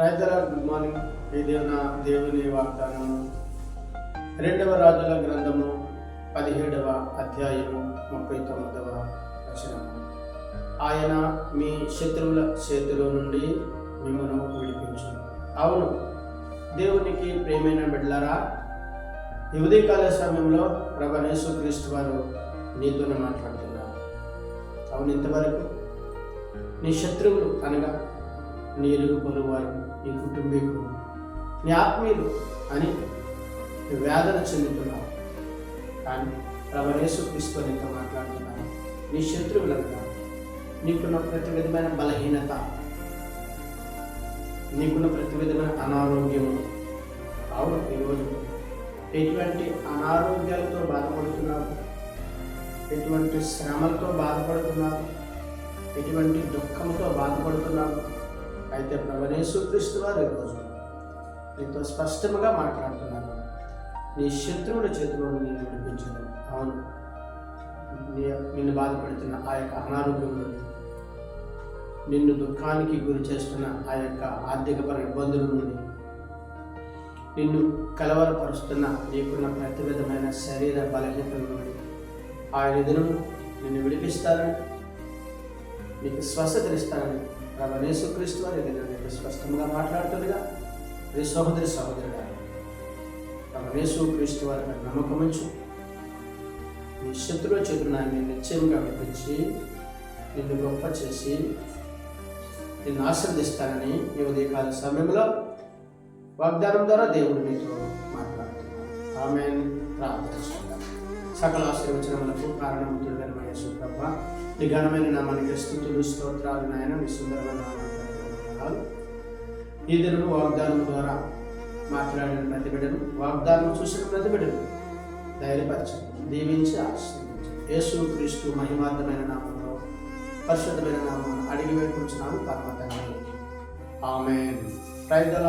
రైతుల good morning ఇది నా దేవుని వాగ్దానము రెండవ రాజుల గ్రంథము పదిహేడవ అధ్యాయము ముప్పై తొమ్మిదవ వచనము. ఆయన మీ శత్రువుల చేతిలో నుండి మిమ్మను విడిపించు అవును దేవునికి ప్రేమైన బిడ్డలారా యువదీకాల సమయంలో ప్రభు క్రీస్తు వారు నీతోనే మాట్లాడుతున్నారు. అవును ఇంతవరకు నీ శత్రువులు అనగా నీ ఎలుగు పొరువారు నీ కుటుంబీకులు నీ ఆత్మీయులు అని వేదన చెందుతున్నావు కానీ ప్రభరేసు క్రీస్తు నీతో మాట్లాడుతున్నాను. నీ శత్రువులంతా నీకున్న ప్రతి విధమైన బలహీనత నీకున్న ప్రతి విధమైన అనారోగ్యము అవును ఈరోజు ఎటువంటి అనారోగ్యాలతో బాధపడుతున్నావు? ఎటువంటి శ్రమలతో బాధపడుతున్నావు? ఎటువంటి దుఃఖంతో బాధ అయితే ప్రభనేసు వారు ఈరోజు నీతో స్పష్టంగా మాట్లాడుతున్నాను నీ శత్రువుల చేతిలో నేను విడిపించను అవును. నిన్ను బాధపడుతున్న ఆ యొక్క అనారోగ్యం నుండి నిన్ను దుఃఖానికి గురి చేస్తున్న ఆ యొక్క ఆర్థికపర ఇబ్బందుల నుండి నిన్ను కలవరపరుస్తున్న నీకున్న ప్రతి విధమైన శరీర బలహీనతల నుండి ఆయన దినము నిన్ను విడిపిస్తారని నీకు స్వస్థతనిస్తారని ప్రభనేసు క్రీస్తు వారి దగ్గర స్పష్టంగా మాట్లాడుతుండగా రే సహోదరి సహోదరుడా ప్రభనేసు క్రీస్తు వారి నమ్మకం ఉంచు. నీ శత్రువుల చేతులు ఆయన నిశ్చయంగా విడిపించి నిన్ను గొప్ప చేసి నిన్ను ఆశ్రదిస్తానని ఈ ఉదయకాల సమయంలో వాగ్దానం ద్వారా దేవుడు మీతో మాట్లాడుతున్నాను ఆమె ప్రార్థన సకల ఆశీర్వచనములకు కారణముతుడైన యేసుప్రభ నీ ఘనమైన నామానికి స్థుతులు స్తోత్రాలు నాయన మీ సుందరమైన ఈ దినము వాగ్దానం ద్వారా మాట్లాడిన ప్రతి బిడ్డను వాగ్దానం చూసిన ప్రతి బిడ్డను ధైర్యపరచు దీవించి ఆశీర్వదించండి. యేసు క్రీస్తు మహిమార్థమైన నామంలో పరిశుద్ధమైన నామం అడిగి వేడుకుంటున్నాము పర్వతంగా ఆమె ప్రైజ్ ద